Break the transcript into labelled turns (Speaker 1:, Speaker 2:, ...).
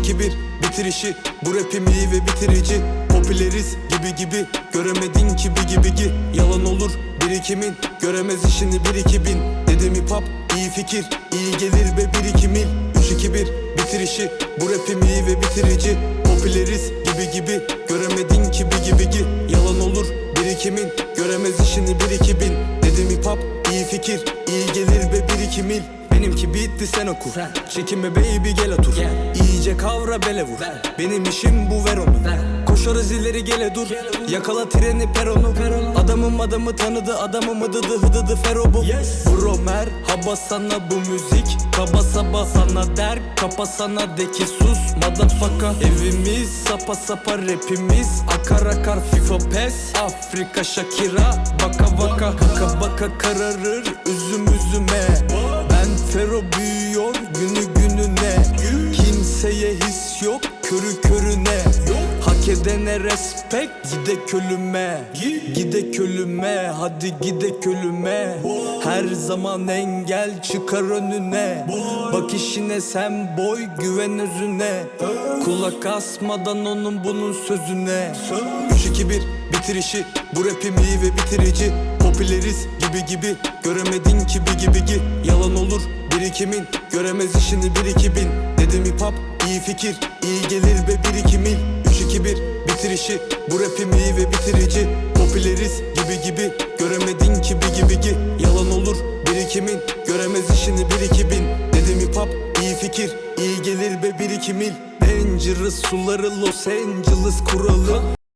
Speaker 1: 3-2-1 bitir işi. Bu rapim iyi ve bitirici. Popüleriz gibi gibi. Göremedin ki bir gibi ki Yalan olur birikimin. Göremez işini bir iki bin. Dedim hip iyi fikir. İyi gelir ve bir iki mil. 3-2-1 bitir işi. Bu rapim iyi ve bitirici. Popüleriz gibi gibi. Göremedin ki bir gibi ki Yalan olur birikimin. Göremez işini bir iki bin. Dedim hip iyi fikir. İyi gelir ve bir iki mil. Benimki bitti sen oku. Çekinme baby gel otur. İyice kavra bele vur. Benim işim bu ver onu. Koşarız ileri gele dur. Yakala treni peronu. Adamım adamı tanıdı adamım ıdıdı hıdıdı fero bu Bro merhaba sana bu müzik. Kaba saba sana der Kapa sana de ki sus. Motherfucker. Evimiz sapa sapa rapimiz. Akar akar FIFA pes. Afrika Shakira Baka baka. Baka baka kararır üzüm üzüme Ben fero büyüyor günü gününe. Kimseye his yok körü körüne. Hak edene respect gide ölüme Gide ölüme hadi gide ölüme Her zaman engel çıkar önüne. Bak işine sen boy güven özüne. Kulak asmadan onun bunun sözüne. 3-2-1 bitirişi Bu rapim iyi ve bitirici. Popüleriz gibi gibi. Göremedin ki bir gibi gi Yalan olur birikimin. Göremez işini 1-2 bin. Dedim hip hop iyi fikir. İyi gelir ve 1-2 mil. 3-2-1 bitirişi Bu rapim iyi ve bitirici. Popüleriz gibi gibi. Göremedin ki bir gibi gi Yalan olur birikimin. Göremez işini 1-2 bin. Dedim hip hop iyi fikir. İyi gelir ve 1-2 mil. Dangerous suları Los Angeles kuralı